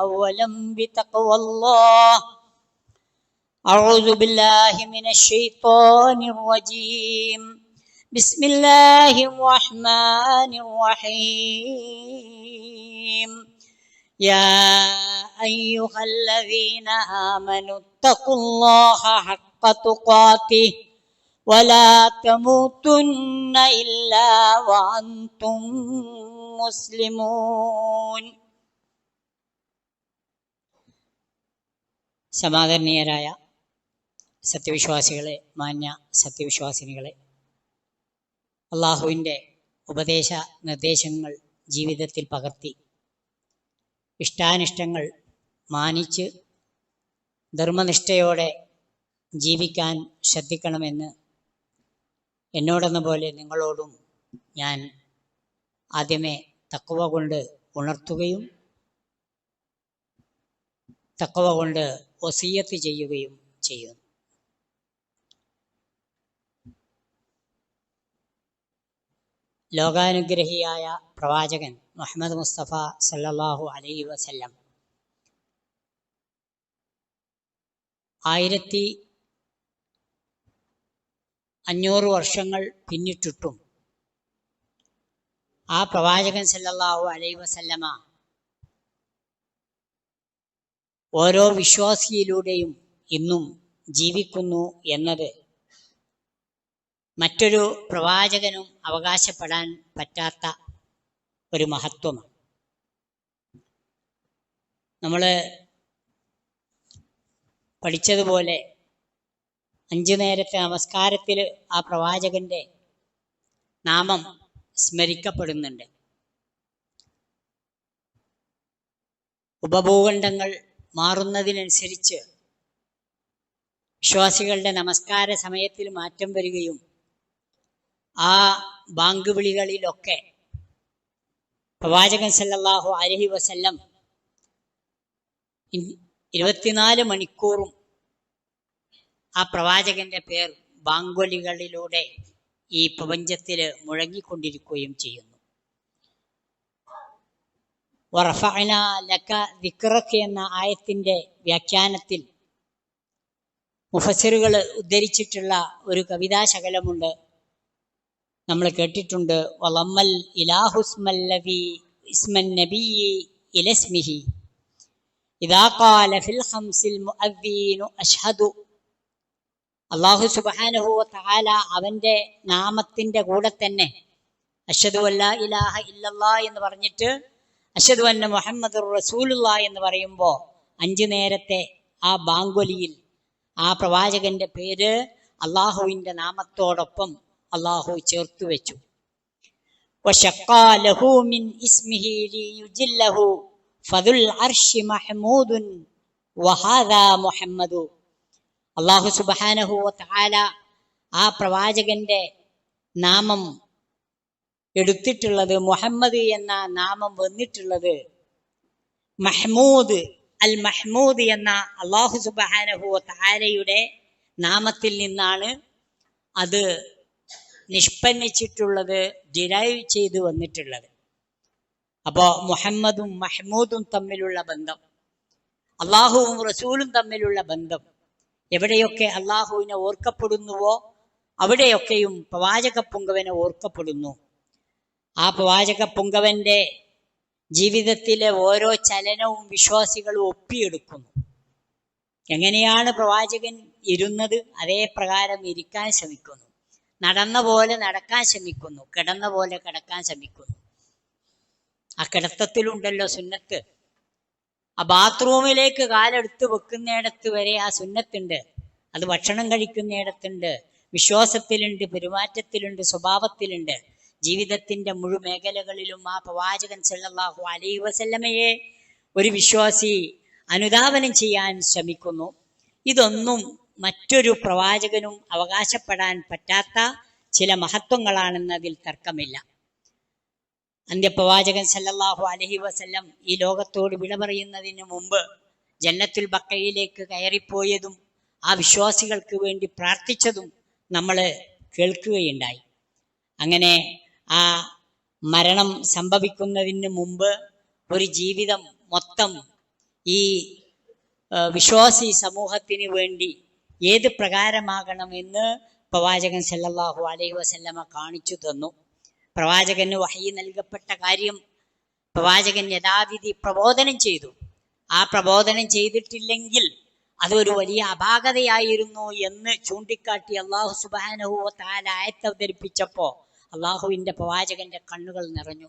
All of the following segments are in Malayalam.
أولا بتقوى الله. أعوذ بالله من الشيطان الرجيم. بسم الله الرحمن الرحيم. يا أيها الذين آمنوا اتقوا الله حق تقاته ولا تموتن إلا وأنتم مسلمون. സമാദരണീയരായ സത്യവിശ്വാസികളെ മാന്യ സത്യവിശ്വാസിനികളെ. അള്ളാഹുവിന്റെ ഉപദേശ നിർദ്ദേശങ്ങൾ ജീവിതത്തിൽ പകർത്തി. ഇഷ്ടാനിഷ്ടങ്ങൾ മാനിച്ച് ധർമ്മനിഷ്ഠയോടെ ജീവിക്കാൻ ശ്രദ്ധിക്കണമെന്ന് എന്നോടെന്ന പോലെ നിങ്ങളോടും ഞാൻ ആദ്യമേ തക്കവ കൊണ്ട് ഉണർത്തുകയും തക്കവ കൊണ്ട് ഒസീയത്ത് ചെയ്യുകയും ചെയ്യുന്നു. ലോകാനുഗ്രഹിയായ പ്രവാചകൻ മുഹമ്മദ് മുസ്തഫ സല്ലാഹു അലൈ വസല്ലം ആയിരത്തി അഞ്ഞൂറ് വർഷങ്ങൾ പിന്നിട്ടിട്ടും ആ പ്രവാചകൻ സല്ലാഹു അലൈ വസല്ലമ ഓരോ വിശ്വാസിയിലൂടെയും ഇന്നും ജീവിക്കുന്നു എന്നത് മറ്റൊരു പ്രവാചകനും അവകാശപ്പെടാൻ പറ്റാത്ത ഒരു മഹത്വമാണ്. നമ്മൾ പഠിച്ചതുപോലെ അഞ്ചു നേരത്തെ നമസ്കാരത്തിൽ ആ പ്രവാചകന്റെ നാമം സ്മരിക്കപ്പെടുന്നുണ്ട്. ഉപഭൂഖണ്ഡങ്ങൾ മാറുന്നതിനനുസരിച്ച് വിശ്വാസികളുടെ നമസ്കാര സമയത്തിൽ മാറ്റം വരികയും ആ ബാങ്ക് വിളികളിലൊക്കെ പ്രവാചകൻ സല്ലാഹു അലഹി വസല്ലം ഇരുപത്തിനാല് മണിക്കൂറും ആ പ്രവാചകന്റെ പേർ ബാങ്കൊലികളിലൂടെ ഈ പ്രപഞ്ചത്തിൽ മുഴങ്ങിക്കൊണ്ടിരിക്കുകയും ചെയ്യുന്നു. വറഫഅന ലക ദിക്റക എന്ന ആയത്തിന്റെ വ്യാഖ്യാനത്തിൽ മുഫസ്സിറുകൾ ഉദ്ധരിച്ചിട്ടുള്ള ഒരു കവിതാശകലമുണ്ട്. നമ്മൾ കേട്ടിട്ടുണ്ട് വളമ്മൽ ഇലാഹുസ്മല്ലവി ഇസ്മൻ നബിയി ഇലസ്മിഹി ഖാല ഫിൽ ഖംസിൽ മുഅദ്ദീനു അഷ്ഹദു. അല്ലാഹു സുബ്ഹാനഹു വ തആല അവന്റെ നാമത്തിന്റെ കൂടെ തന്നെ അഷ്ഹദു അല്ലാ ഇലാഹ ഇല്ലല്ലാ എന്ന് പറഞ്ഞിട്ട് അഷദ് അന്ന മുഹമ്മദ് റസൂലുള്ള എന്ന് പറയുമ്പോൾ അഞ്ചു നേരത്തെ ആ ബാങ്കൊലിയിൽ ആ പ്രവാചകന്റെ പേര് അള്ളാഹുവിന്റെ നാമത്തോടൊപ്പം അള്ളാഹു ചേർത്തു വെച്ചു. അള്ളാഹു സുബാനഹു ആ പ്രവാചകന്റെ നാമം എടുത്തിട്ടുള്ളത് മുഹമ്മദ് എന്ന നാമം വന്നിട്ടുള്ളത് മഹ്മൂദ് അൽ മഹ്മൂദ് എന്ന അള്ളാഹു സുബാനഹു താരയുടെ നാമത്തിൽ നിന്നാണ് അത് നിഷ്പന്നിച്ചിട്ടുള്ളത് ഡിറൈവ് ചെയ്തു വന്നിട്ടുള്ളത്. അപ്പോൾ മുഹമ്മദും മഹ്മൂദും തമ്മിലുള്ള ബന്ധം അള്ളാഹുവും റസൂലും തമ്മിലുള്ള ബന്ധം എവിടെയൊക്കെ അള്ളാഹുവിനെ ഓർക്കപ്പെടുന്നുവോ അവിടെയൊക്കെയും പ്രവാചക പുങ്കവനെ ഓർക്കപ്പെടുന്നു. ആ പ്രവാചക പുങ്കവന്റെ ജീവിതത്തിലെ ഓരോ ചലനവും വിശ്വാസികളും ഒപ്പിയെടുക്കുന്നു. എങ്ങനെയാണ് പ്രവാചകൻ ഇരുന്നത്? അതേ പ്രകാരം ഇരിക്കാൻ ശ്രമിക്കുന്നു. നടന്ന പോലെ നടക്കാൻ ശ്രമിക്കുന്നു. കിടന്ന പോലെ കിടക്കാൻ ശ്രമിക്കുന്നു. ആ കിടത്തത്തിലുണ്ടല്ലോ സുന്നത്ത്. ആ ബാത്റൂമിലേക്ക് കാലെടുത്ത് വെക്കുന്നിടത്ത് വരെ ആ സുന്നത്തുണ്ട്. അത് ഭക്ഷണം കഴിക്കുന്നിടത്തുണ്ട്. വിശ്വാസത്തിലുണ്ട് പെരുമാറ്റത്തിലുണ്ട് സ്വഭാവത്തിലുണ്ട്. ജീവിതത്തിന്റെ മുഴുമേഖലകളിലും ആ പ്രവാചകൻ സല്ലാഹു അലൈ വസല്ലമയെ ഒരു വിശ്വാസി അനുധാവനം ചെയ്യാൻ ശ്രമിക്കുന്നു. ഇതൊന്നും മറ്റൊരു പ്രവാചകനും അവകാശപ്പെടാൻ പറ്റാത്ത ചില മഹത്വങ്ങളാണെന്നതിൽ തർക്കമില്ല. അന്ത്യപ്രവാചകൻ സല്ലല്ലാഹു അലഹി വസല്ലം ഈ ലോകത്തോട് വിട പറയുന്നതിന് മുമ്പ് ജന്നത്തുൽ ബക്കയിലേക്ക് കയറിപ്പോയതും ആ വിശ്വാസികൾക്ക് വേണ്ടി പ്രാർത്ഥിച്ചതും നമ്മൾ കേൾക്കുകയുണ്ടായി. അങ്ങനെ ആ മരണം സംഭവിക്കുന്നതിന് മുമ്പ് ഒരു ജീവിതം മൊത്തം ഈ വിശ്വാസി സമൂഹത്തിന് വേണ്ടി ഏത് പ്രകാരമാകണമെന്ന് പ്രവാചകൻ സല്ലല്ലാഹു അലൈഹി വസല്ലമ കാണിച്ചു തന്നു. പ്രവാചകന് വഹയി നൽകപ്പെട്ട കാര്യം പ്രവാചകൻ യഥാവിധി പ്രബോധനം ചെയ്തു. ആ പ്രബോധനം ചെയ്തിട്ടില്ലെങ്കിൽ അതൊരു വലിയ അപാകതയായിരുന്നു എന്ന് ചൂണ്ടിക്കാട്ടി അള്ളാഹു സുബാനഹു താല ആയത്ത് അള്ളാഹുവിന്റെ പ്രവാചകന്റെ കണ്ണുകൾ നിറഞ്ഞു.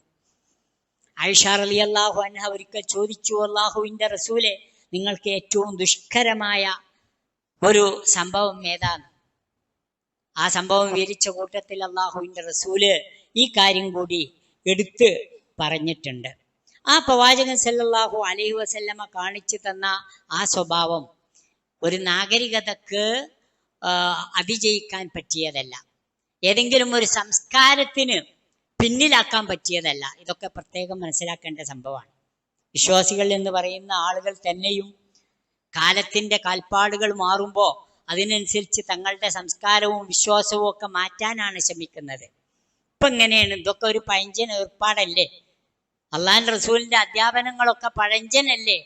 ആയിഷ അലി അള്ളാഹു അൻഹ ഒരിക്കൽ ചോദിച്ചു അള്ളാഹുവിന്റെ റസൂലെ നിങ്ങൾക്ക് ഏറ്റവും ദുഷ്കരമായ ഒരു സംഭവം ഏതാണ്? ആ സംഭവം വിവരിച്ച കൂട്ടത്തിൽ അള്ളാഹുവിന്റെ റസൂൽ ഈ കാര്യം കൂടി എടുത്ത് പറഞ്ഞിട്ടുണ്ട്. ആ പ്രവാചകൻ സല്ലാഹു അലൈഹി വസല്ലമ കാണിച്ചു തന്ന ആ സ്വഭാവം ഒരു നാഗരികതക്ക് അതിജയിക്കാൻ പറ്റിയതല്ല. ഏതെങ്കിലും ഒരു സംസ്കാരത്തിന് പിന്നിലാക്കാൻ പറ്റിയതല്ല. ഇതൊക്കെ പ്രത്യേകം മനസ്സിലാക്കേണ്ട സംഭവമാണ്. വിശ്വാസികൾ എന്ന് പറയുന്ന ആളുകൾ തന്നെയും കാലത്തിന്റെ കാൽപ്പാടുകൾ മാറുമ്പോൾ അതിനനുസരിച്ച് തങ്ങളുടെ സംസ്കാരവും വിശ്വാസവും ഒക്കെ മാറ്റാനാണ് ശ്രമിക്കുന്നത്. ഇപ്പൊ എങ്ങനെയാണ്? ഇതൊക്കെ ഒരു പഴഞ്ചൻ ഏർപ്പാടല്ലേ? അള്ളാൻ റസൂലിന്റെ അധ്യാപനങ്ങളൊക്കെ പഴഞ്ചനല്ലേ?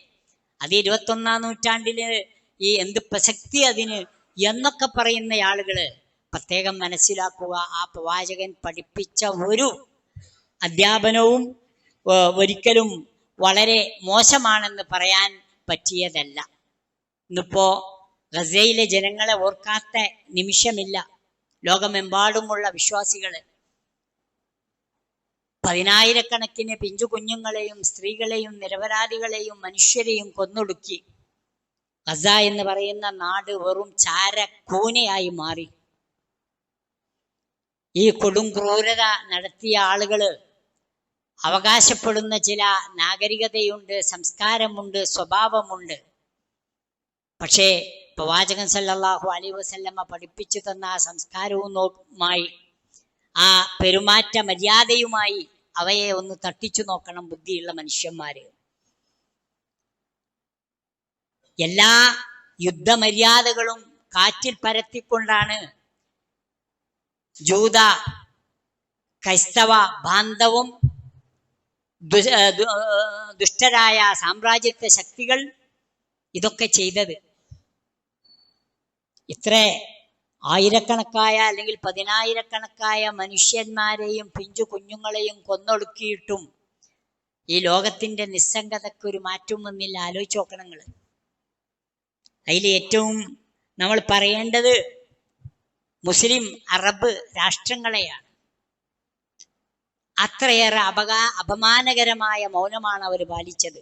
അത് ഇരുപത്തൊന്നാം നൂറ്റാണ്ടിൽ ഈ എന്ത് പ്രസക്തി അതിന് എന്നൊക്കെ പറയുന്ന ആളുകൾ പ്രത്യേകം മനസ്സിലാക്കുക. ആ പ്രവാചകൻ പഠിപ്പിച്ച ഒരു അധ്യാപനവും ഒരിക്കലും വളരെ മോശമാണെന്ന് പറയാൻ പറ്റിയതല്ല. ഇന്നിപ്പോ ഗസയിലെ ജനങ്ങളെ ഓർക്കാത്ത നിമിഷമില്ല. ലോകമെമ്പാടുമുള്ള വിശ്വാസികൾ പതിനായിരക്കണക്കിന് പിഞ്ചു കുഞ്ഞുങ്ങളെയും സ്ത്രീകളെയും നിരപരാധികളെയും മനുഷ്യരെയും കൊന്നൊടുക്കി. ഗസ എന്ന് പറയുന്ന നാട് വെറും ചാര കൂനയായി മാറി. ഈ കൊടും ക്രൂരത നടത്തിയ ആളുകൾ അവകാശപ്പെടുന്ന ചില നാഗരികതയുണ്ട് സംസ്കാരമുണ്ട് സ്വഭാവമുണ്ട്. പക്ഷേ പ്രവാചകൻ സല്ലാഹു അലൈഹി വസല്ലമ പഠിപ്പിച്ചു തന്ന ആ സംസ്കാരവുമായി ആ പെരുമാറ്റ മര്യാദയുമായി അവയെ ഒന്ന് തട്ടിച്ചു നോക്കണം ബുദ്ധിയുള്ള മനുഷ്യന്മാര്. എല്ലാ യുദ്ധമര്യാദകളും കാറ്റിൽ പരത്തിക്കൊണ്ടാണ് ജൂത ക്രൈസ്തവ ബാന്ധവും ദുഷ്ടരായ സാമ്രാജ്യത്വ ശക്തികൾ ഇതൊക്കെ ചെയ്തത്. ഇത്ര ആയിരക്കണക്കായ അല്ലെങ്കിൽ പതിനായിരക്കണക്കായ മനുഷ്യന്മാരെയും പിഞ്ചു കുഞ്ഞുങ്ങളെയും കൊന്നൊടുക്കിയിട്ടും ഈ ലോകത്തിന്റെ നിസ്സംഗതയ്ക്ക് ഒരു മാറ്റം വന്നില്ല. ആലോചിച്ച് നോക്കണം അതിൽ ഏറ്റവും നമ്മൾ പറയേണ്ടത് മുസ്ലിം അറബ് രാഷ്ട്രങ്ങളെയാണ്. അത്രയേറെ അപകാ അപമാനകരമായ മൗനമാണ് അവർ പാലിച്ചത്.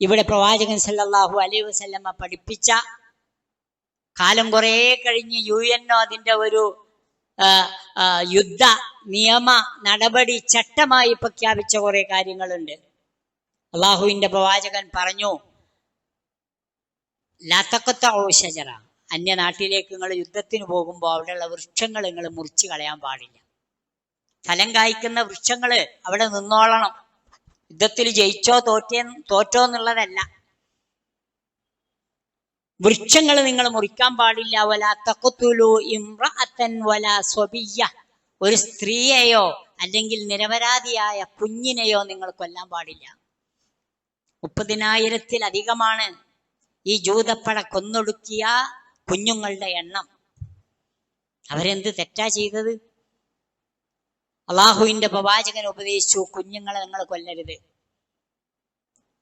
ഇവിടെ പ്രവാചകൻ സല്ലാഹു അലൈഹി വസല്ലമ പഠിപ്പിച്ച കാലം കുറേ കഴിഞ്ഞ് യു എൻ അതിന്റെ ഒരു യുദ്ധ നിയമ നടപടി ചട്ടമായി പ്രഖ്യാപിച്ച കുറെ കാര്യങ്ങളുണ്ട്. അള്ളാഹുവിന്റെ പ്രവാചകൻ പറഞ്ഞു ലതക്കത്ത ഷജറ അന്യ നാട്ടിലേക്ക് നിങ്ങൾ യുദ്ധത്തിന് പോകുമ്പോൾ അവിടെയുള്ള വൃക്ഷങ്ങൾ നിങ്ങൾ മുറിച്ചു കളയാൻ പാടില്ല. ഫലം കായ്ക്കുന്ന വൃക്ഷങ്ങൾ അവിടെ നിന്നോളണം. യുദ്ധത്തിൽ ജയിച്ചോ തോറ്റേ തോറ്റോ എന്നുള്ളതല്ല. വൃക്ഷങ്ങൾ നിങ്ങൾ മുറിക്കാൻ പാടില്ല. വല തഖത്തുലു ഇംറഅത്തൻ വല സ്വബിയ ഒരു സ്ത്രീയെയോ അല്ലെങ്കിൽ നിരപരാധിയായ കുഞ്ഞിനെയോ നിങ്ങൾ കൊല്ലാൻ പാടില്ല. മുപ്പതിനായിരത്തിലധികമാണ് ഈ ജൂതപ്പട കൊന്നൊടുക്കിയ കുഞ്ഞുങ്ങളുടെ എണ്ണം. അവരെന്ത് തെറ്റാ ചെയ്തത്? അള്ളാഹുവിന്റെ പ്രവാചകൻ ഉപദേശിച്ചു കുഞ്ഞുങ്ങളെ നിങ്ങൾ കൊല്ലരുത്.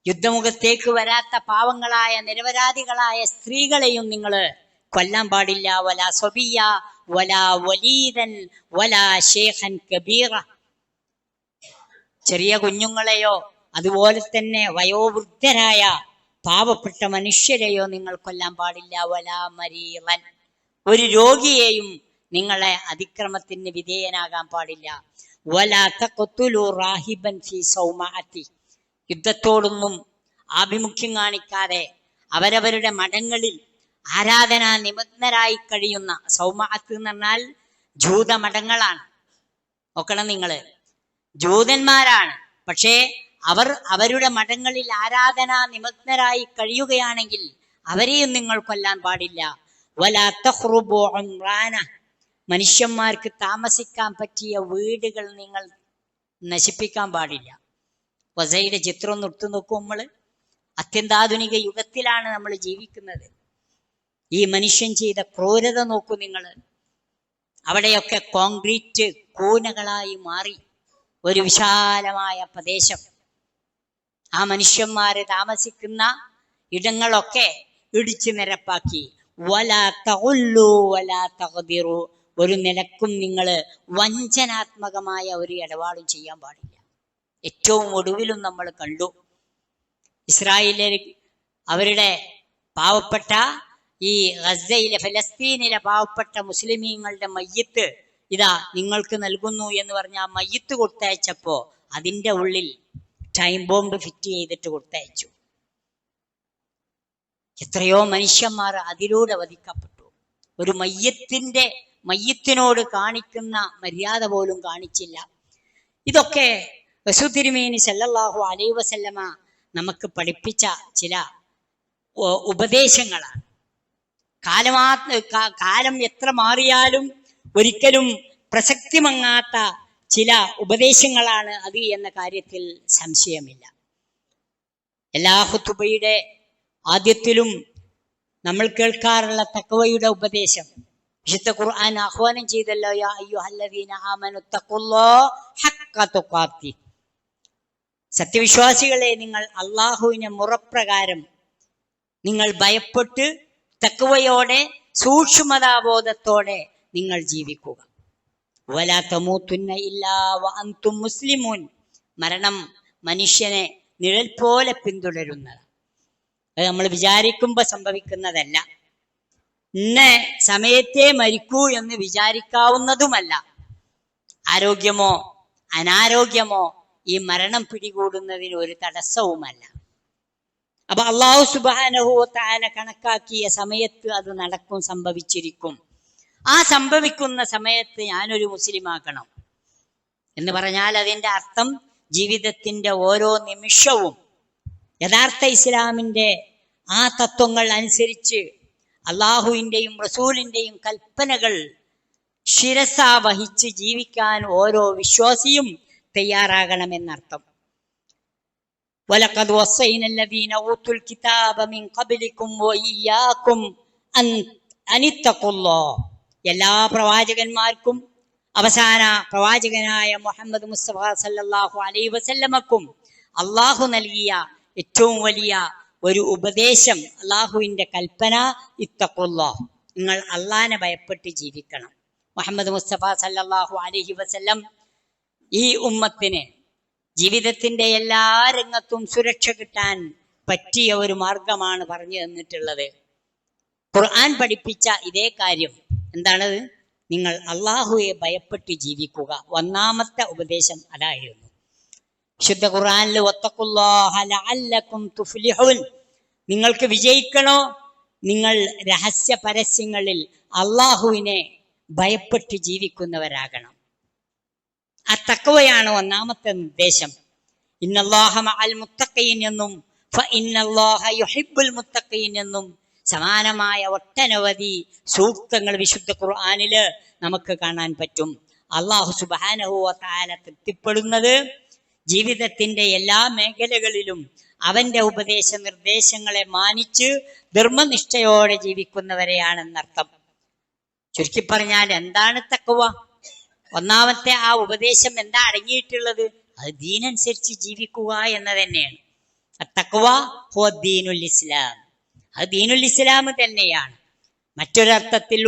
യുദ്ധമുഖത്തേക്ക് വരാത്ത പാവങ്ങളായ നിരപരാധികളായ സ്ത്രീകളെയും നിങ്ങൾ കൊല്ലാൻ പാടില്ല. വല സ്വബിയ വല വലീതൻ വല ഷേഖൻ കബീറ. ചെറിയ കുഞ്ഞുങ്ങളെയോ അതുപോലെ തന്നെ വയോവൃദ്ധരായ പാവപ്പെട്ട മനുഷ്യരെയോ നിങ്ങൾ കൊല്ലാൻ പാടില്ല. വലാ മരീറൻ. ഒരു രോഗിയെയും നിങ്ങളെ അതിക്രമത്തിന് വിധേയനാകാൻ പാടില്ല. വലാത്ത കൊത്തുലു റാഹിബൻ ഫീ സൗമാഅത്തി. യുദ്ധത്തോടൊന്നും ആഭിമുഖ്യം കാണിക്കാതെ അവരവരുടെ മഠങ്ങളിൽ ആരാധനാ നിമഗ്നരായി കഴിയുന്ന സൗമാഅത്ത് എന്ന് പറഞ്ഞാൽ ജൂത മഠങ്ങളാണ്. നോക്കണം നിങ്ങൾ. ജൂതന്മാരാണ്. പക്ഷേ അവർ അവരുടെ മഠങ്ങളിൽ ആരാധനാ നിമഗ്നരായി കഴിയുകയാണെങ്കിൽ അവരെയും നിങ്ങൾ കൊല്ലാൻ പാടില്ല. മനുഷ്യന്മാർക്ക് താമസിക്കാൻ പറ്റിയ വീടുകൾ നിങ്ങൾ നശിപ്പിക്കാൻ പാടില്ല. വസയുടെ ചിത്രം ഒന്ന് നോക്കും നമ്മൾ അത്യന്താധുനിക യുഗത്തിലാണ് നമ്മൾ ജീവിക്കുന്നത്. ഈ മനുഷ്യൻ ചെയ്ത ക്രൂരത നോക്കൂ നിങ്ങൾ അവിടെയൊക്കെ കോൺക്രീറ്റ് കൂനകളായി മാറി. ഒരു വിശാലമായ പ്രദേശം. ആ മനുഷ്യന്മാര് താമസിക്കുന്ന ഇടങ്ങളൊക്കെ ഇടിച്ചു നിരപ്പാക്കി. വല തകൊല്ലു വല തകതിറു ഒരു നിലക്കും നിങ്ങൾ വഞ്ചനാത്മകമായ ഒരു ഇടപാടും ചെയ്യാൻ പാടില്ല. ഏറ്റവും ഒടുവിലും നമ്മൾ കണ്ടു. ഇസ്രായേലിൽ അവരുടെ പാവപ്പെട്ട ഈ ഗസയിലെ ഫലസ്തീനിലെ പാവപ്പെട്ട മുസ്ലിമീങ്ങളുടെ മയ്യത്ത് ഇതാ നിങ്ങൾക്ക് നൽകുന്നു എന്ന് പറഞ്ഞ ആ മയ്യത്ത് കൊടുത്തയച്ചപ്പോ അതിന്റെ ഉള്ളിൽ ടൈം ബോംബ് ഫിറ്റ് ചെയ്തിട്ട് കൊടുത്തയച്ചു. എത്രയോ മനുഷ്യന്മാർ അതിലൂടെ വധിക്കപ്പെട്ടു. ഒരു മയ്യത്തിന്റെ മയ്യത്തിനോട് കാണിക്കുന്ന മര്യാദ പോലും കാണിച്ചില്ല. ഇതൊക്കെ വസുതിരുമേനി സല്ലല്ലാഹു അലൈഹി വസല്ലമ നമുക്ക് പഠിപ്പിച്ച ചില ഉപദേശങ്ങളാണ്. കാലമാ കാലം എത്ര മാറിയാലും ഒരിക്കലും പ്രസക്തി മങ്ങാത്ത ചില ഉപദേശങ്ങളാണ് അത് എന്ന കാര്യത്തിൽ സംശയമില്ല. എല്ലാ ഹുത്തുബയുടെ ആദ്യത്തിലും നമ്മൾ കേൾക്കാറുള്ള തക്കവയുടെ ഉപദേശം വിശുദ്ധ ഖുർആൻ ആഹ്വാനം ചെയ്തല്ലോ യാ അയ്യുഹല്ലദീന ആമനു സത്യവിശ്വാസികളെ നിങ്ങൾ അള്ളാഹുവിനെ മുറപ്രകാരം നിങ്ങൾ ഭയപ്പെട്ട് തക്കവയോടെ സൂക്ഷ്മതാബോധത്തോടെ നിങ്ങൾ ജീവിക്കുക വലാ തമൂത്തുന്ന ഇല്ലാ വ മുസ്ലിമൂൻ മരണം മനുഷ്യനെ നിഴൽ പോലെ പിന്തുടരുന്നത് അത് നമ്മൾ വിചാരിക്കുമ്പോൾ സംഭവിക്കുന്നതല്ല. ഇന്ന സമയത്തെ മരിക്കൂ എന്ന് വിചാരിക്കാവുന്നതുമല്ല. ആരോഗ്യമോ അനാരോഗ്യമോ ഈ മരണം പിടികൂടുന്നതിന് ഒരു തടസ്സവുമല്ല. അപ്പൊ അള്ളാഹു സുബാനഹു താന കണക്കാക്കിയ സമയത്ത് അത് നടക്കും സംഭവിച്ചിരിക്കും. ആ സംഭവിക്കുന്ന സമയത്ത് ഞാനൊരു മുസ്ലിമാക്കണം എന്ന് പറഞ്ഞാൽ അതിന്റെ അർത്ഥം ജീവിതത്തിന്റെ ഓരോ നിമിഷവും യഥാർത്ഥ ഇസ്ലാമിന്റെ ആ തത്വങ്ങൾ അനുസരിച്ച് അള്ളാഹുവിൻ്റെയും റസൂലിൻ്റെയും കൽപ്പനകൾ ശിരസ വഹിച്ച് ജീവിക്കാൻ ഓരോ വിശ്വാസിയും തയ്യാറാകണമെന്നർത്ഥം ولقد وصينا الذين اوتوا الكتاب من قبلكم واياكم ان ان اتقوا الله എല്ലാ പ്രവാചകന്മാർക്കും അവസാന പ്രവാചകനായ മുഹമ്മദ് മുസ്തഫ സല്ലാഹു അലൈ വസല്ലമക്കും അള്ളാഹു നൽകിയ ഏറ്റവും വലിയ ഒരു ഉപദേശം അള്ളാഹുവിന്റെ കൽപ്പന ഇത്തഖുല്ലാ നിങ്ങൾ അള്ളാനെ ഭയപ്പെട്ട് ജീവിക്കണം. മുഹമ്മദ് മുസ്തഫ സല്ലാഹു അലഹി വസല്ലം ഈ ഉമ്മത്തിന് ജീവിതത്തിന്റെ എല്ലാ രംഗത്തും സുരക്ഷ കിട്ടാൻ പറ്റിയ ഒരു മാർഗമാണ് പറഞ്ഞു തന്നിട്ടുള്ളത്. ഖുർആൻ പഠിപ്പിച്ച ഇതേ കാര്യം എന്താണത്? നിങ്ങൾ അള്ളാഹുവെ ഭയപ്പെട്ട് ജീവിക്കുക. ഒന്നാമത്തെ ഉപദേശം അതായിരുന്നു. വിശുദ്ധ ഖുറാനിൽ തുഫ്ലിഹൂൻ. നിങ്ങൾക്ക് വിജയിക്കണോ? നിങ്ങൾ രഹസ്യ പരസ്യങ്ങളിൽ അള്ളാഹുവിനെ ഭയപ്പെട്ട് ജീവിക്കുന്നവരാകണം. ആ തക്കവയാണ് ഒന്നാമത്തെ നിർദ്ദേശം. ഇന്നല്ലാഹ അൽ മുത്തക്കയിൻ എന്നും എന്നും സമാനമായ ഒട്ടനവധി സൂക്തങ്ങൾ വിശുദ്ധ ഖുർആാനിൽ നമുക്ക് കാണാൻ പറ്റും. അള്ളാഹു തആല തൃപ്തിപ്പെടുന്നത് ജീവിതത്തിന്റെ എല്ലാ മേഖലകളിലും അവന്റെ ഉപദേശ നിർദ്ദേശങ്ങളെ മാനിച്ച് ധർമ്മനിഷ്ഠയോടെ ജീവിക്കുന്നവരെയാണെന്നർത്ഥം. ചുരുക്കി പറഞ്ഞാൽ എന്താണ് തക്കുവ ഒന്നാമത്തെ ആ ഉപദേശം എന്താ അടങ്ങിയിട്ടുള്ളത്? അത് ദീനനുസരിച്ച് ജീവിക്കുക എന്ന് തന്നെയാണ്. തക്കവ ഹോ ദീനുൽ ഇസ്ലാം. അത് ദീനുൽ ഇസ്ലാം തന്നെയാണ്. മറ്റൊരർത്ഥത്തിൽ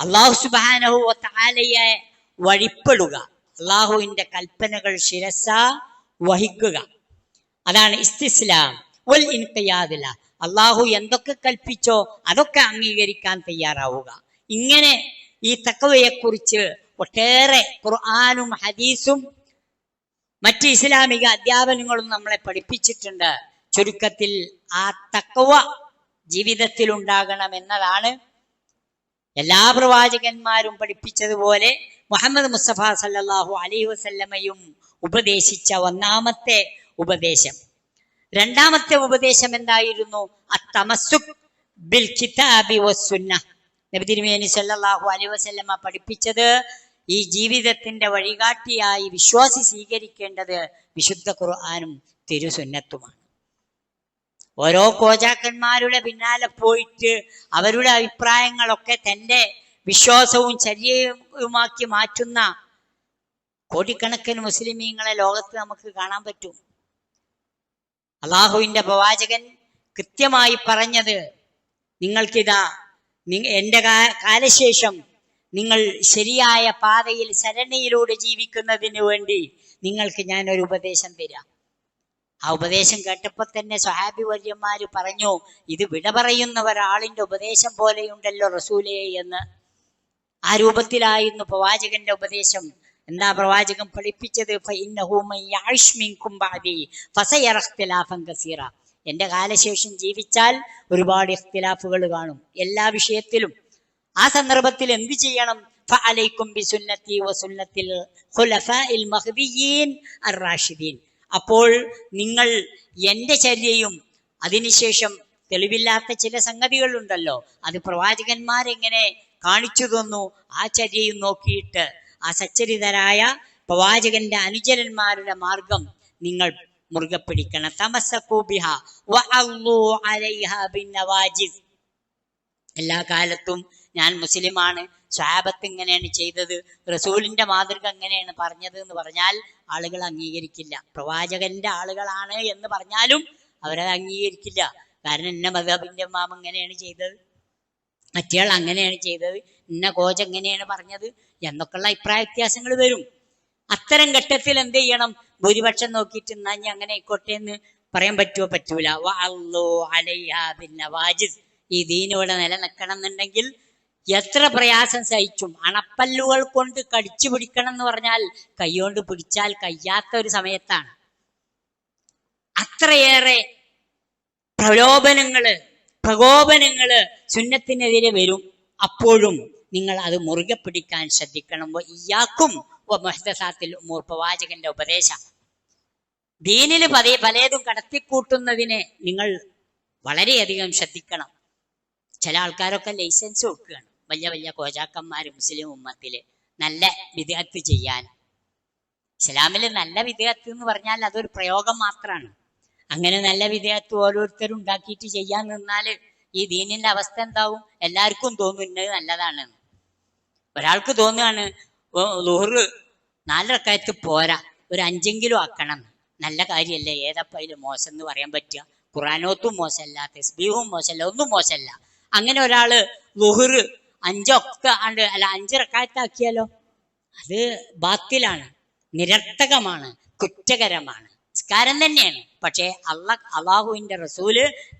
അള്ളാഹു സുബ്ഹാനഹു താലയെ വഴിപ്പെടുക. അള്ളാഹുവിന്റെ കൽപ്പനകൾ ശിരസ വഹിക്കുക. അതാണ് ഇസ്തിസ്ലാം ഒൽ ഇൻകയാദില അള്ളാഹു എന്തൊക്കെ കൽപ്പിച്ചോ അതൊക്കെ അംഗീകരിക്കാൻ തയ്യാറാവുക. ഇങ്ങനെ ഈ തക്കവയെക്കുറിച്ച് ഒട്ടേറെ ഖുർആാനും ഹദീസും മറ്റ് ഇസ്ലാമിക അധ്യാപനങ്ങളും നമ്മളെ പഠിപ്പിച്ചിട്ടുണ്ട്. ചുരുക്കത്തിൽ ആ തക്കവ ജീവിതത്തിൽ ഉണ്ടാകണം എന്നതാണ് എല്ലാ പ്രവാചകന്മാരും പഠിപ്പിച്ചതുപോലെ മുഹമ്മദ് മുസ്തഫ സല്ലാഹു അലൈഹി വസല്ലമയും ഉപദേശിച്ച ഒന്നാമത്തെ ഉപദേശം. രണ്ടാമത്തെ ഉപദേശം എന്തായിരുന്നു? അത്തമസുക് ബിൽ കിതാബി നബി തിരുമേനി സല്ലല്ലാഹു അലൈഹി വസല്ലമ പഠിപ്പിച്ചത് ഈ ജീവിതത്തിന്റെ വഴികാട്ടിയായി വിശ്വാസി സ്വീകരിക്കേണ്ടത് വിശുദ്ധ ഖുർആാനും തിരുസുന്നത്തുമാണ്. ഓരോ കോജാക്കന്മാരുടെ പിന്നാലെ പോയിട്ട് അവരുടെ അഭിപ്രായങ്ങളൊക്കെ തന്റെ വിശ്വാസവും ചര്യയുമാക്കി മാറ്റുന്ന കോടിക്കണക്കിന് മുസ്ലിമീങ്ങളെ ലോകത്ത് നമുക്ക് കാണാൻ പറ്റും. അള്ളാഹുവിന്റെ പ്രവാചകൻ കൃത്യമായി പറഞ്ഞത് നിങ്ങൾക്കിതാ കാ- കാലശേഷം നിങ്ങൾ ശരിയായ പാതയിൽ സരണിയിലൂടെ ജീവിക്കുന്നതിന് വേണ്ടി നിങ്ങൾക്ക് ഞാൻ ഒരു ഉപദേശം തരാം. ആ ഉപദേശം കേട്ടപ്പോൾ തന്നെ സ്വഹാബി വല്യന്മാര് പറഞ്ഞു ഇത് വിട പറയുന്ന ഒരാളിന്റെ ഉപദേശം പോലെയുണ്ടല്ലോ റസൂലേ എന്ന്. ആ രൂപത്തിലായിരുന്നു പ്രവാചകന്റെ ഉപദേശം. എന്താ പ്രവാചകൻ പഠിപ്പിച്ചത്? എന്റെ കാലശേഷം ജീവിച്ചാൽ ഒരുപാട് ഇഖ്തിലാഫുകൾ കാണും. എല്ലാ വിഷയത്തിലും ആ സന്ദർഭത്തിൽ എന്ത് ചെയ്യണം? ഫഅലൈക്കും ബിസുന്നത്തി വസുന്നത്തിൽ ഖുലഫാഇൽ അപ്പോൾ നിങ്ങൾ എന്റെ ചര്യയും അതിനുശേഷം തെളിവില്ലാത്ത ചില സംഗതികളുണ്ടല്ലോ. അത് പ്രവാചകന്മാരെങ്ങനെ കാണിച്ചു തന്നു? ആ ചര്യയും നോക്കിയിട്ട് ആ സച്ചരിതരായ പ്രവാചകന്റെ അനുചരന്മാരുടെ മാർഗം നിങ്ങൾ മുറുകെ പിടിക്കണം. തമസക്കൂബിഹ എല്ലാ കാലത്തും ഞാൻ മുസ്ലിമാണ് സ്വഹാബത്ത് ഇങ്ങനെയാണ് ചെയ്തത് റസൂലിന്റെ മാതൃക എങ്ങനെയാണ് പറഞ്ഞത് എന്ന് പറഞ്ഞാൽ ആളുകൾ അംഗീകരിക്കില്ല. പ്രവാചകന്റെ ആളുകളാണ് എന്ന് പറഞ്ഞാലും അവരത് അംഗീകരിക്കില്ല. കാരണം എന്നെ മതബിന്റെ മാമ ഇങ്ങനെയാണ് ചെയ്തത് മറ്റേയാൾ അങ്ങനെയാണ് ചെയ്തത് ഇന്ന കോച്ച് എങ്ങനെയാണ് പറഞ്ഞത് എന്നൊക്കെയുള്ള അഭിപ്രായ വ്യത്യാസങ്ങൾ വരും. അത്തരം ഘട്ടത്തിൽ എന്ത് ചെയ്യണം? ഭൂരിപക്ഷം നോക്കിയിട്ട് എന്നാ ഞാൻ അങ്ങനെ ആയിക്കോട്ടെ എന്ന് പറയാൻ പറ്റുമോ പറ്റൂല. ഈ ദീനിവിടെ നിലനിൽക്കണം എന്നുണ്ടെങ്കിൽ എത്ര പ്രയാസം സഹിച്ചും അണപ്പല്ലുകൾ കൊണ്ട് കടിച്ചു പിടിക്കണം എന്ന് പറഞ്ഞാൽ കൈകൊണ്ട് പിടിച്ചാൽ കയ്യാത്ത ഒരു സമയത്താണ്. അത്രയേറെ പ്രലോഭനങ്ങൾ പ്രകോപനങ്ങൾ സുന്നത്തിനെതിരെ വരും. അപ്പോഴും നിങ്ങൾ അത് മുറുകെ പിടിക്കാൻ ശ്രദ്ധിക്കണം. ഇയാക്കും മഹദസാത്തിൽ ഉമൂർ പ്രവാചകന്റെ ഉപദേശം. ദീനിൽ പല പലതും കടത്തിക്കൂട്ടുന്നതിനെ നിങ്ങൾ വളരെയധികം ശ്രദ്ധിക്കണം. ചില ആൾക്കാരൊക്കെ ലൈസൻസ് കൊടുക്കുകയാണ്. വലിയ വലിയ കോജാക്കന്മാർ മുസ്ലിം ഉമ്മത്തിൽ നല്ല വിദ്യാർത്ഥി ചെയ്യാൻ. ഇസ്ലാമിൽ നല്ല വിദ്യാർത്ഥി എന്ന് പറഞ്ഞാൽ അതൊരു പ്രയോഗം മാത്രമാണ് അങ്ങനെ നല്ല വിദ്യാർത്ഥി ഓരോരുത്തരും ഉണ്ടാക്കിയിട്ട് ചെയ്യാൻ നിന്നാൽ ഈ ദീനിന്റെ അവസ്ഥ എന്താവും? എല്ലാവർക്കും തോന്നുന്നത് നല്ലതാണ്. നല്ലതാണെന്ന് ഒരാൾക്ക് തോന്നുകയാണ് ലുഹറ് നാലരക്കായത്ത് പോരാ ഒരു അഞ്ചെങ്കിലും ആക്കണം. നല്ല കാര്യമല്ലേ ഏതപ്പ അതിൽ മോശം എന്ന് പറയാൻ പറ്റുക? ഖുറാനോത്തും മോശമല്ല തെസ്ബീഹും മോശമല്ല ഒന്നും മോശമല്ല. അങ്ങനെ ഒരാൾ ലുഹറ് അഞ്ചൊക്കെ ആണ്ട് അല്ല അഞ്ചിറക്കാറ്റാക്കിയാലോ അത് ബാത്തിലാണ് നിരർത്ഥകമാണ് കുറ്റകരമാണ്. നിസ്കാരം തന്നെയാണ്. പക്ഷേ അള്ള അള്ളാഹുവിന്റെ റസൂൽ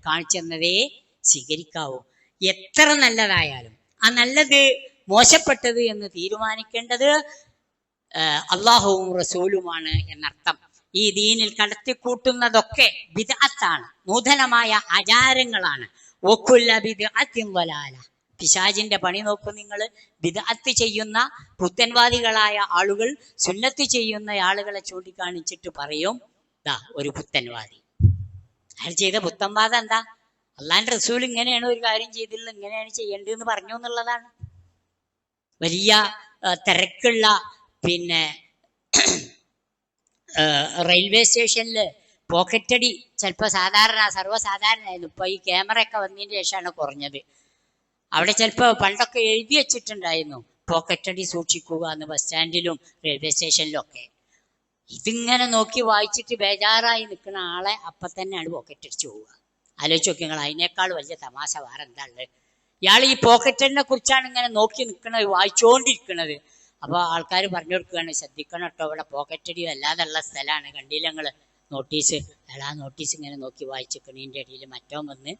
കാണിച്ചെന്നതേ സ്വീകരിക്കാവൂ. എത്ര നല്ലതായാലും. ആ നല്ലത് മോശപ്പെട്ടത് എന്ന് തീരുമാനിക്കേണ്ടത് അള്ളാഹുവും റസൂലുമാണ് എന്നർത്ഥം. ഈ ദീനിൽ കടത്തിക്കൂട്ടുന്നതൊക്കെ ബിദഅത്താണ് നൂതനമായ ആചാരങ്ങളാണ്. ഒക്കുല്ല ബിദ്അത്തിൻ വലാല. പിശാജിന്റെ പണി നോക്കും നിങ്ങൾ വിദഗ്ധ ചെയ്യുന്ന പുത്തൻവാദികളായ ആളുകൾ സുന്നത്ത് ചെയ്യുന്ന ആളുകളെ ചൂണ്ടിക്കാണിച്ചിട്ട് പറയും ദാ ഒരു പുത്തൻവാദി. അയാൾ ചെയ്ത പുത്തൻവാദം എന്താ? അള്ളാൻ റസൂൽ ഇങ്ങനെയാണ് ഒരു കാര്യം ചെയ്തില്ല ഇങ്ങനെയാണ് ചെയ്യേണ്ടതെന്ന് പറഞ്ഞു എന്നുള്ളതാണ്. വലിയ തിരക്കുള്ള പിന്നെ റെയിൽവേ സ്റ്റേഷനിൽ പോക്കറ്റടി ചിലപ്പോൾ സാധാരണ സർവസാധാരണയായിരുന്നു. ഇപ്പോൾ ഈ ക്യാമറ ഒക്കെ വന്നതിന് ശേഷമാണ് കുറഞ്ഞത്. അവിടെ ചിലപ്പോൾ പണ്ടൊക്കെ എഴുതി വെച്ചിട്ടുണ്ടായിരുന്നു. പോക്കറ്റടി സൂക്ഷിക്കുക എന്ന് ബസ് സ്റ്റാൻഡിലും റെയിൽവേ സ്റ്റേഷനിലും ഒക്കെ ഇതിങ്ങനെ നോക്കി വായിച്ചിട്ട് ബേജാറായി നിൽക്കുന്ന ആളെ അപ്പം തന്നെയാണ് പോക്കറ്റ് അടിച്ചു പോവുക. ആലോചിച്ച് നോക്കി നിങ്ങൾ അതിനേക്കാൾ വലിയ തമാശ വേറെ എന്താ ഉള്ളത്? ഇയാൾ ഈ പോക്കറ്റിനെ കുറിച്ചാണ് ഇങ്ങനെ നോക്കി നിൽക്കുന്നത് വായിച്ചുകൊണ്ടിരിക്കുന്നത് അപ്പോൾ ആൾക്കാർ പറഞ്ഞു കൊടുക്കുകയാണ് ശ്രദ്ധിക്കണം കേട്ടോ ഇവിടെ പോക്കറ്റടി അല്ലാതെയുള്ള സ്ഥലമാണ് കണ്ടില്ല നിങ്ങൾ നോട്ടീസ് അയാൾ ആ നോട്ടീസ് ഇങ്ങനെ നോക്കി വായിച്ചിരിക്കണതിന്റെ ഇടയിൽ മറ്റോ വന്ന്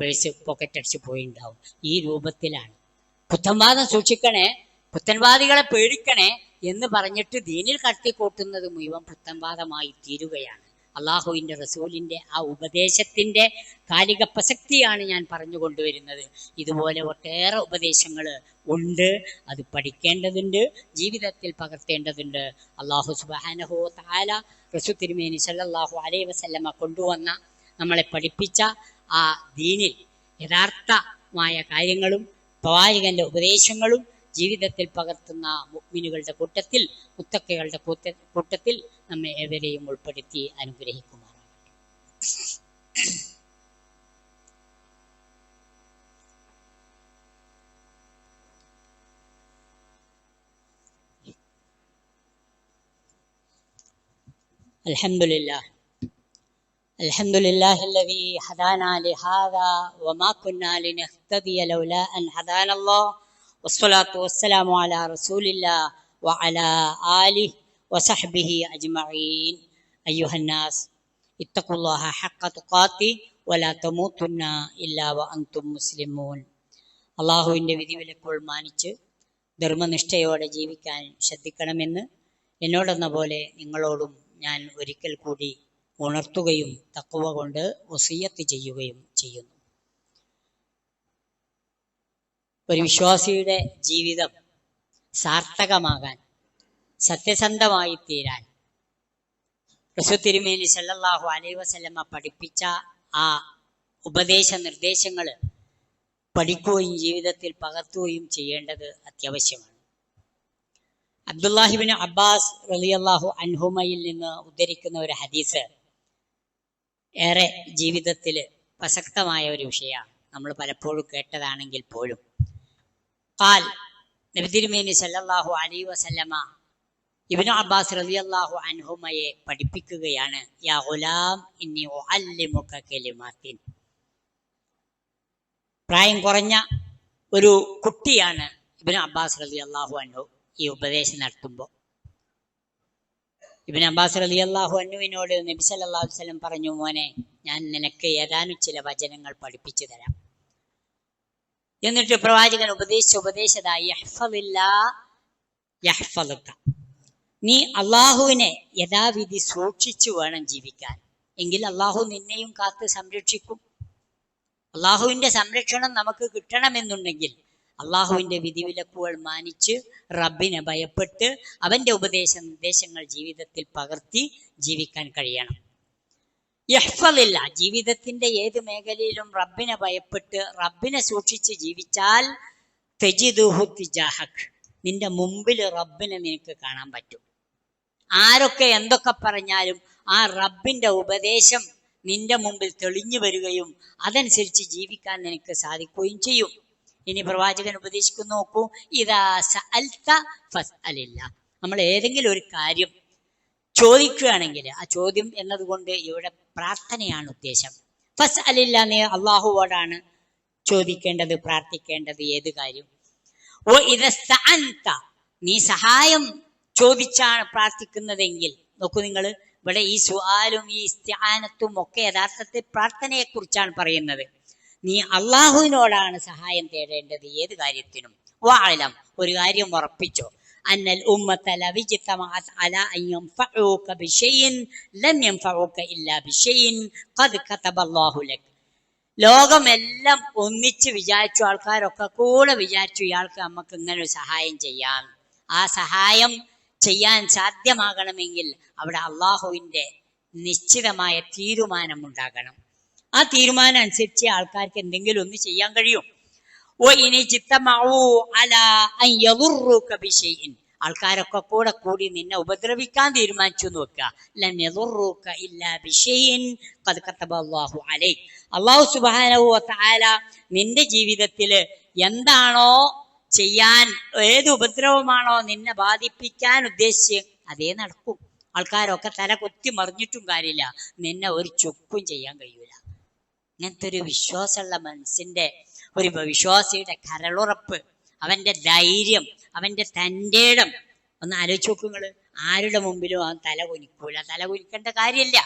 പേഴ്സ് പോക്കറ്റ് അടിച്ച് പോയിണ്ടാവും. ഈ രൂപത്തിലാണ്. പുത്തൻവാദം സൂക്ഷിക്കണേ പുത്തൻവാദികളെ പേടിക്കണേ എന്ന് പറഞ്ഞിട്ട് ദീനിൽ കടത്തിക്കൂട്ടുന്നത് മുഴുവൻ പുത്തൻവാദമായി തീരുകയാണ്. അള്ളാഹുവിന്റെ റസൂലിന്റെ ആ ഉപദേശത്തിന്റെ കാലിക പ്രസക്തിയാണ് ഞാൻ പറഞ്ഞു കൊണ്ടുവരുന്നത്. ഇതുപോലെ ഒട്ടേറെ ഉപദേശങ്ങൾ ഉണ്ട്. അത് പഠിക്കേണ്ടതുണ്ട് ജീവിതത്തിൽ പകർത്തേണ്ടതുണ്ട്. അള്ളാഹു സുബാനഹോ താല റസു തിരുമേനി സല്ലാഹു അലൈ വസല്ലമ കൊണ്ടുവന്ന നമ്മളെ പഠിപ്പിച്ച ആ ദീനിൽ യഥാർത്ഥമായ കാര്യങ്ങളും പ്രവാചകന്റെ ഉപദേശങ്ങളും ജീവിതത്തിൽ പകർത്തുന്ന മുഗ്മിനുകളുടെ കൂട്ടത്തിൽ മുത്തക്കകളുടെ കൂട്ട- കൂട്ടത്തിൽ നമ്മെ ഏവരെയും ഉൾപ്പെടുത്തി അനുഗ്രഹിക്കുമാറാണ് الحمد لله الحمد لله الذي هدانا لهذا وما كنا لنهتدي لولا ان هدانا الله والصلاه والسلام على رسول الله وعلى اله وصحبه اجمعين ايها الناس اتقوا الله حق تقاته ولا تموتن الا وانتم مسلمون അള്ളാഹുവിന്റെ വിധിവിലക്കുൾ മാനിച്ച് ധർമ്മനിഷ്ഠയോടെ ജീവിക്കാൻ ശ്രദ്ധിക്കണമെന്ന് എന്നോടെന്ന പോലെ നിങ്ങളോടും ഞാൻ ഒരിക്കൽ കൂടി ഉണർത്തുകയും തക്കുവ കൊണ്ട് വസീയത്ത് ചെയ്യുകയും ചെയ്യുന്നു. ഒരു വിശ്വാസിയുടെ ജീവിതം സാർത്ഥകമാകാൻ സത്യസന്ധമായി തീരാൻ റസൂ തിരുമേനി സല്ലല്ലാഹു അലൈഹി വസല്ലമ പഠിപ്പിച്ച ആ ഉപദേശ നിർദ്ദേശങ്ങൾ പഠിക്കുകയും ജീവിതത്തിൽ പകർത്തുകയും ചെയ്യേണ്ടത് അത്യാവശ്യമാണ്. അബ്ദുല്ലാഹിബിൻ അബ്ബാസ് റലിയല്ലാഹു അൻഹുമയിൽ നിന്ന് ഉദ്ധരിക്കുന്ന ഒരു ഹദീസ് ഏറെ ജീവിതത്തിൽ പ്രസക്തമായ ഒരു വിഷയമാണ്. നമ്മൾ പലപ്പോഴും കേട്ടതാണെങ്കിൽ പോലും. കാൽ നബിതിരുമേനി സല്ലാഹു അലൈഹി വസല്ലമ ഇബിനു അബ്ബാസ് റലി അള്ളാഹു അൻഹുമയെ പഠിപ്പിക്കുകയാണ് യാ ഗുലാം ഇന്നി ഉഅല്ലിമുക കലിമാത്തിൻ. പ്രായം കുറഞ്ഞ ഒരു കുട്ടിയാണ് ഇബിനു അബ്ബാസ് റലി അള്ളാഹു അൻഹു ഈ ഉപദേശം നടത്തുമ്പോൾ. ഇബിൻ അബ്ബാസ് അലി അള്ളാഹു അന്നുവിനോട് നബി സല്ലല്ലാഹു അലൈഹി വസല്ലം പറഞ്ഞു മോനെ ഞാൻ നിനക്ക് ഏതാനും ചില വചനങ്ങൾ പഠിപ്പിച്ചു തരാം. എന്നിട്ട് പ്രവാചകൻ ഉപദേശിച്ച ഉപദേശതായി. നീ അള്ളാഹുവിനെ യഥാവിധി സൂക്ഷിച്ചു വേണം ജീവിക്കാൻ. എങ്കിൽ അള്ളാഹു നിന്നെയും കാത്ത് സംരക്ഷിക്കും. അള്ളാഹുവിന്റെ സംരക്ഷണം നമുക്ക് കിട്ടണമെന്നുണ്ടെങ്കിൽ അള്ളാഹുവിന്റെ വിധിവിലക്കുകൾ മാനിച്ച് റബ്ബിനെ ഭയപ്പെട്ട് അവന്റെ ഉപദേശ നിർദ്ദേശങ്ങൾ ജീവിതത്തിൽ പകർത്തി ജീവിക്കാൻ കഴിയണം. യഹ്ഫലില്ല ജീവിതത്തിന്റെ ഏത് മേഖലയിലും റബ്ബിനെ ഭയപ്പെട്ട് റബ്ബിനെ സൂക്ഷിച്ച് ജീവിച്ചാൽ തെജിദുഹു തിജാഹക് നിന്റെ മുമ്പിൽ റബ്ബിനെ നിനക്ക് കാണാൻ പറ്റും. ആരൊക്കെ എന്തൊക്കെ പറഞ്ഞാലും ആ റബ്ബിന്റെ ഉപദേശം നിന്റെ മുമ്പിൽ തെളിഞ്ഞു വരികയും അതനുസരിച്ച് ജീവിക്കാൻ നിനക്ക് സാധിക്കുകയും ചെയ്യും. ഇനി പ്രവാചകൻ ഉപദേശിക്കുന്നു നോക്കൂ. ഇതാ ഫസ്അലില്ല. നമ്മൾ ഏതെങ്കിലും ഒരു കാര്യം ചോദിക്കുകയാണെങ്കിൽ ആ ചോദ്യം എന്നതുകൊണ്ട് ഇവിടെ പ്രാർത്ഥനയാണ് ഉദ്ദേശം. ഫസ് അലില്ല നീ അള്ളാഹുവോടാണ് ചോദിക്കേണ്ടത് പ്രാർത്ഥിക്കേണ്ടത് ഏത് കാര്യം? ഓ ഇത് നീ സഹായം ചോദിച്ചാണ് പ്രാർത്ഥിക്കുന്നതെങ്കിൽ നോക്കൂ നിങ്ങൾ ഇവിടെ ഈ സുആലും ഈ സ്ഥാനത്തും ഒക്കെ യഥാർത്ഥത്തിൽ പ്രാർത്ഥനയെക്കുറിച്ചാണ് പറയുന്നത്. നീ അള്ളാഹുവിനോടാണ് സഹായം തേടേണ്ടത് ഏത് കാര്യത്തിനും. വാഴലം ഒരു കാര്യം ഉറപ്പിച്ചോ. ഖദ് കതബല്ലാഹു ലക്. ലോകമെല്ലാം ഒന്നിച്ച് വിചാരിച്ചു ആൾക്കാരൊക്കെ കൂടെ വിചാരിച്ചു ഇയാൾക്ക് നമുക്ക് ഇങ്ങനെ ഒരു സഹായം ചെയ്യാം. ആ സഹായം ചെയ്യാൻ സാധ്യമാകണമെങ്കിൽ അവിടെ അള്ളാഹുവിന്റെ നിശ്ചിതമായ തീരുമാനം ഉണ്ടാകണം ആ തീരുമാനം അനുസരിച്ച് ആൾക്കാർക്ക് എന്തെങ്കിലും ഒന്ന് ചെയ്യാൻ കഴിയും. ഓ ഇനി ചിത്തമാവൂ അല ബിശൈഇൻ ആൾക്കാരൊക്കെ കൂടെ കൂടി നിന്നെ ഉപദ്രവിക്കാൻ തീരുമാനിച്ചു നോക്കുക ഇല്ലാ സുബ്ഹാനഹു വ നിന്റെ ജീവിതത്തിൽ എന്താണോ ചെയ്യാൻ ഏത് ഉപദ്രവമാണോ നിന്നെ ബാധിപ്പിക്കാൻ ഉദ്ദേശിച്ച് അതേ നടക്കും. ആൾക്കാരൊക്കെ തല കൊത്തി മറിഞ്ഞിട്ടും കാര്യമില്ല. നിന്നെ ഒരു ചുക്കും ചെയ്യാൻ കഴിയൂല. ഇങ്ങനത്തെ ഒരു വിശ്വാസമുള്ള മനസ്സിന്റെ ഒരു വിശ്വാസിയുടെ കരളുറപ്പ് അവന്റെ ധൈര്യം അവന്റെ തന്റെ ഇടം. ഒന്ന് ആലോചിച്ച് നോക്കുങ്ങൾ ആരുടെ മുമ്പിലും അവൻ തല കുനിക്കൂല. തല കുനിക്കേണ്ട കാര്യമില്ല.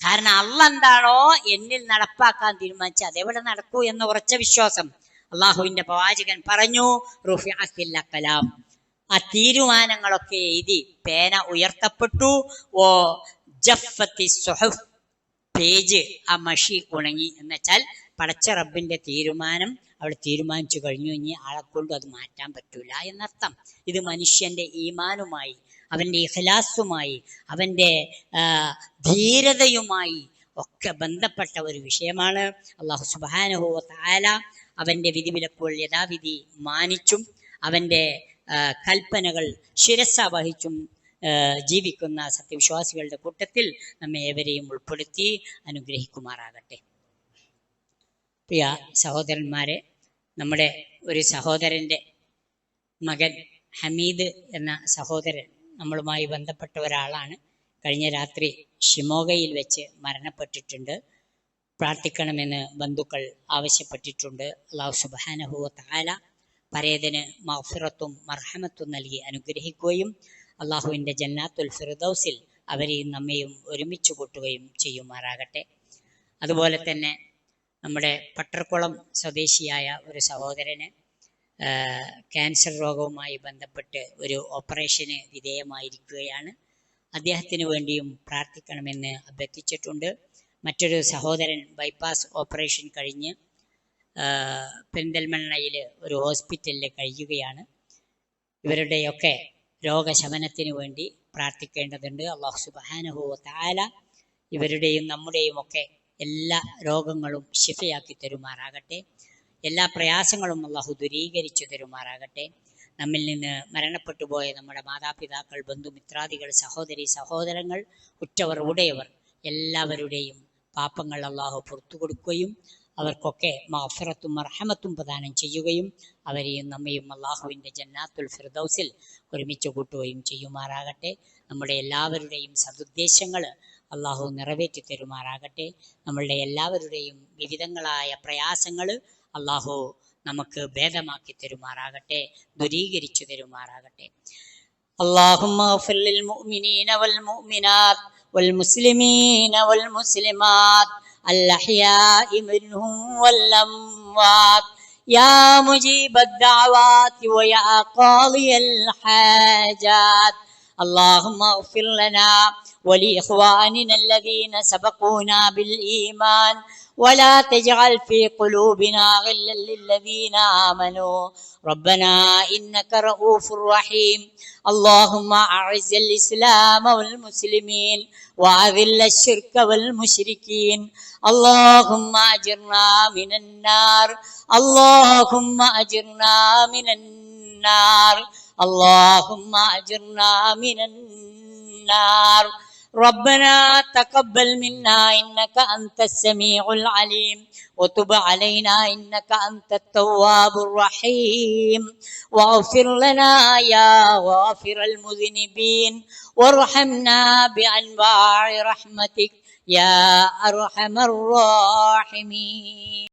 കാരണം അള്ള എന്താണോ എന്നിൽ നടപ്പാക്കാൻ തീരുമാനിച്ച അതെവിടെ നടക്കൂ എന്ന ഉറച്ച വിശ്വാസം അള്ളാഹുവിന്റെ പ്രവാചകൻ പറഞ്ഞു കലാം. ആ തീരുമാനങ്ങളൊക്കെ എഴുതി പേന ഉയർത്തപ്പെട്ടു. ഓ ജഫത്തി സുഹഫ്. പേജ് ആ മഷി ഉണങ്ങി. എന്ന് വെച്ചാൽ പടച്ച റബ്ബിന്റെ തീരുമാനം അവൾ തീരുമാനിച്ചു കഴിഞ്ഞു. ഇനി കൊണ്ട് അത് മാറ്റാൻ പറ്റൂല എന്നർത്ഥം. ഇത് മനുഷ്യന്റെ ഈമാനുമായി അവന്റെ ഇഖലാസുമായി അവന്റെ ധീരതയുമായി ഒക്കെ ബന്ധപ്പെട്ട ഒരു വിഷയമാണ്. അള്ളാഹു സുബാനുഹോ താല അവന്റെ വിധിവിലക്കുകൾ യഥാവിധി മാനിച്ചും അവന്റെ കൽപ്പനകൾ ശിരസ വഹിച്ചും ജീവിക്കുന്ന സത്യവിശ്വാസികളുടെ കൂട്ടത്തിൽ നമ്മെ ഏവരെയും ഉൾപ്പെടുത്തി അനുഗ്രഹിക്കുമാറാകട്ടെ. പ്രിയ സഹോദരന്മാരെ നമ്മുടെ ഒരു സഹോദരന്റെ മകൻ ഹമീദ് എന്ന സഹോദരൻ നമ്മളുമായി ബന്ധപ്പെട്ട ഒരാളാണ്. കഴിഞ്ഞ രാത്രി ഷിമോഗയിൽ വെച്ച് മരണപ്പെട്ടിട്ടുണ്ട്. പ്രാർത്ഥിക്കണമെന്ന് ബന്ധുക്കൾ ആവശ്യപ്പെട്ടിട്ടുണ്ട്. അള്ളാഹു സുബാനഹുവ താല പരേതന് മഫിറത്തും മർഹമത്തും നൽകി അനുഗ്രഹിക്കുകയും അള്ളാഹുവിന്റെ ജന്നാത്തുൽ ഫിർദൌസിൽ അവരെയും നമ്മയും ഒരുമിച്ച് കൂട്ടുകയും ചെയ്യുമാറാകട്ടെ. അതുപോലെ തന്നെ നമ്മുടെ പട്ടർക്കുളം സ്വദേശിയായ ഒരു സഹോദരന് ക്യാൻസർ രോഗവുമായി ബന്ധപ്പെട്ട് ഒരു ഓപ്പറേഷന് വിധേയമായിരിക്കുകയാണ്. അദ്ദേഹത്തിന് വേണ്ടിയും പ്രാർത്ഥിക്കണമെന്ന് അഭ്യർത്ഥിച്ചിട്ടുണ്ട്. മറ്റൊരു സഹോദരൻ ബൈപ്പാസ് ഓപ്പറേഷൻ കഴിഞ്ഞ് പെരിന്തൽമണ്ണയിൽ ഒരു ഹോസ്പിറ്റലിൽ കഴിയുകയാണ്. ഇവരുടെയൊക്കെ രോഗശമനത്തിന് വേണ്ടി പ്രാർത്ഥിക്കേണ്ടതുണ്ട്. അള്ളാഹു സുബാനഹു താല ഇവരുടെയും നമ്മുടെയും ഒക്കെ എല്ലാ രോഗങ്ങളും ശിഫയാക്കി തരുമാറാകട്ടെ. എല്ലാ പ്രയാസങ്ങളും അള്ളാഹു ദുരീകരിച്ചു തരുമാറാകട്ടെ. നമ്മിൽ നിന്ന് മരണപ്പെട്ടു പോയ നമ്മുടെ മാതാപിതാക്കൾ ബന്ധുമിത്രാദികൾ സഹോദരി സഹോദരങ്ങൾ ഉറ്റവർ ഉടയവർ എല്ലാവരുടെയും പാപങ്ങൾ അള്ളാഹു പുറത്തു കൊടുക്കുകയും അവർക്കൊക്കെ മാഫിറത്തും മർഹമത്തും പ്രദാനം ചെയ്യുകയും അവരെയും നമ്മയും അള്ളാഹുവിൻ്റെ ജന്നാത്തുൽ ഫിർദൌസിൽ ഒരുമിച്ച് കൂട്ടുകയും ചെയ്യുമാറാകട്ടെ നമ്മുടെ എല്ലാവരുടെയും സതുദ്ദേശങ്ങൾ അള്ളാഹു നിറവേറ്റി തരുമാറാകട്ടെ നമ്മളുടെ എല്ലാവരുടെയും വിവിധങ്ങളായ പ്രയാസങ്ങൾ അള്ളാഹു നമുക്ക് ഭേദമാക്കി തരുമാറാകട്ടെ ദുരീകരിച്ചു തരുമാറാകട്ടെ اللهم اغفر للمؤمنين والمؤمنات والمسلمين والمسلمات الأحياء منهم والأموات. يا مجيب الدعوات ويا قاضي الحاجات. اللهم اغفر لنا ولإخواننا الذين سبقونا بالإيمان. ولا تجعل في قلوبنا غلا للذين آمنوا. ربنا إنك رؤوف رحيم. اللهم أعز الإسلام والمسلمين وأذل الشرك والمشركين. اللهم أجرنا من النار. اللهم أجرنا من النار. اللهم أجرنا من النار. ربنا تقبل منا إنك أنت السميع العليم. وتب علينا إنك أنت التواب الرحيم. واغفر لنا يا غافر المذنبين. وارحمنا بأنواع رحمتك يا أرحم الراحمين.